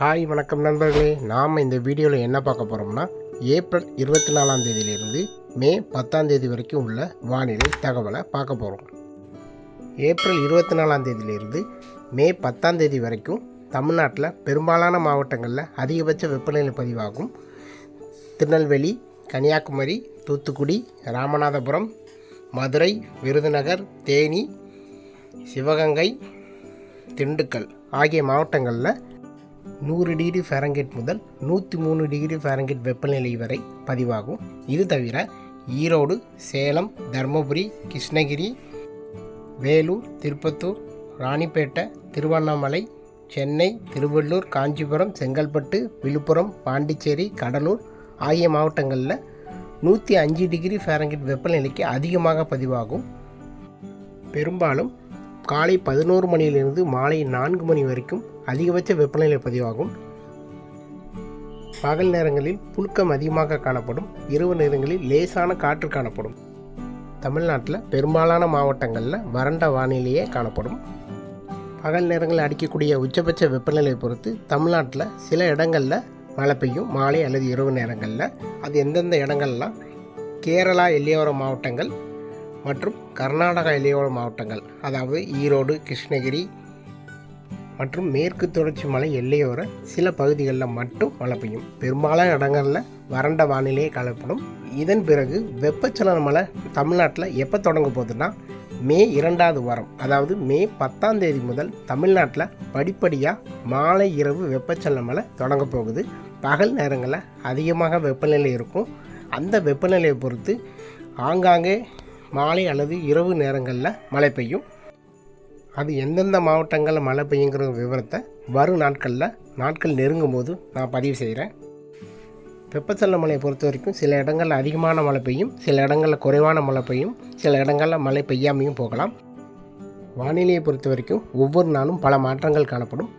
Hi வணக்கம் நண்பர்களே. நாம் இந்த வீடியோவில் என்ன பார்க்க போகிறோம்னா ஏப்ரல் இருபத்தி நாலாம் தேதியிலிருந்து மே பத்தாம் தேதி வரைக்கும் உள்ள வானிலை தகவலை பார்க்க போகிறோம் ஏப்ரல் இருபத்தி நாலாம் தேதியிலிருந்து மே பத்தாம் தேதி வரைக்கும் தமிழ்நாட்டில் பெரும்பாலான மாவட்டங்களில் அதிகபட்ச வெப்பநிலை பதிவாகும். திருநெல்வேலி கன்னியாகுமரி தூத்துக்குடி ராமநாதபுரம் மதுரை விருதுநகர் தேனி சிவகங்கை திண்டுக்கல் ஆகிய மாவட்டங்களில் நூறு டிகிரி ஃபாரன்ஹீட் முதல் நூற்றி மூணு டிகிரி ஃபாரன்ஹீட் வெப்பநிலை வரை பதிவாகும். இது தவிர ஈரோடு சேலம் தருமபுரி கிருஷ்ணகிரி வேலூர் திருப்பத்தூர் ராணிப்பேட்டை திருவண்ணாமலை சென்னை திருவள்ளூர் காஞ்சிபுரம் செங்கல்பட்டு விழுப்புரம் பாண்டிச்சேரி கடலூர் ஆகிய மாவட்டங்களில் நூற்றி அஞ்சு டிகிரி ஃபாரன்ஹீட் வெப்பநிலைக்கு அதிகமாக பதிவாகும். பெரும்பாலும் காலை பதினோரு மணியிலிருந்து மாலை நான்கு மணி வரைக்கும் அதிகபட்ச வெப்பநிலை பதிவாகும். பகல் நேரங்களில் புழுக்கம் அதிகமாக காணப்படும். இரவு நேரங்களில் லேசான காற்று காணப்படும். தமிழ்நாட்டில் பெரும்பாலான மாவட்டங்களில் வறண்ட வானிலையே காணப்படும். பகல் நேரங்களில் அடிக்கக்கூடிய உச்சபட்ச வெப்பநிலை பொறுத்து தமிழ்நாட்டில் சில இடங்களில் மழை பெய்யும். மாலை அல்லது இரவு நேரங்களில். அது எந்தெந்த இடங்கள்லாம் கேரளா எல்லையோர மாவட்டங்கள் மற்றும் கர்நாடகா இலையோர மாவட்டங்கள் அதாவது ஈரோடு கிருஷ்ணகிரி மற்றும் மேற்கு தொடர்ச்சி மலை எல்லையோர சில பகுதிகளில் மட்டும் மழை பெய்யும். பெரும்பாலான இடங்களில் வறண்ட வானிலையே காணப்படும். இதன் பிறகு வெப்பச்சலன மழை தமிழ்நாட்டில் எப்போ தொடங்க போகுதுன்னா மே இரண்டாவது வாரம் அதாவது மே பத்தாம் தேதி முதல் தமிழ்நாட்டில் படிப்படியாக மாலை இரவு வெப்பச்சலன மழை தொடங்க போகுது. பகல் நேரங்களில் அதிகமாக வெப்பநிலை இருக்கும். அந்த வெப்பநிலையை பொறுத்து ஆங்காங்கே மாலை அல்லது இரவு நேரங்களில் மழை பெய்யும். அது எந்தெந்த மாவட்டங்களில் மழை பெய்யுங்கிற விவரத்தை வரும் நாட்களில் நாட்கள் நெருங்கும் போது நான் பதிவு செய்கிறேன். வெப்பச்சல மழையை பொறுத்த வரைக்கும் சில இடங்களில் அதிகமான மழை பெய்யும் சில இடங்களில் குறைவான மழை பெய்யும் சில இடங்களில் மழை பெய்யாமையும் போகலாம். வானிலையை பொறுத்த வரைக்கும் ஒவ்வொரு நாளும் பல மாற்றங்கள் காணப்படும்.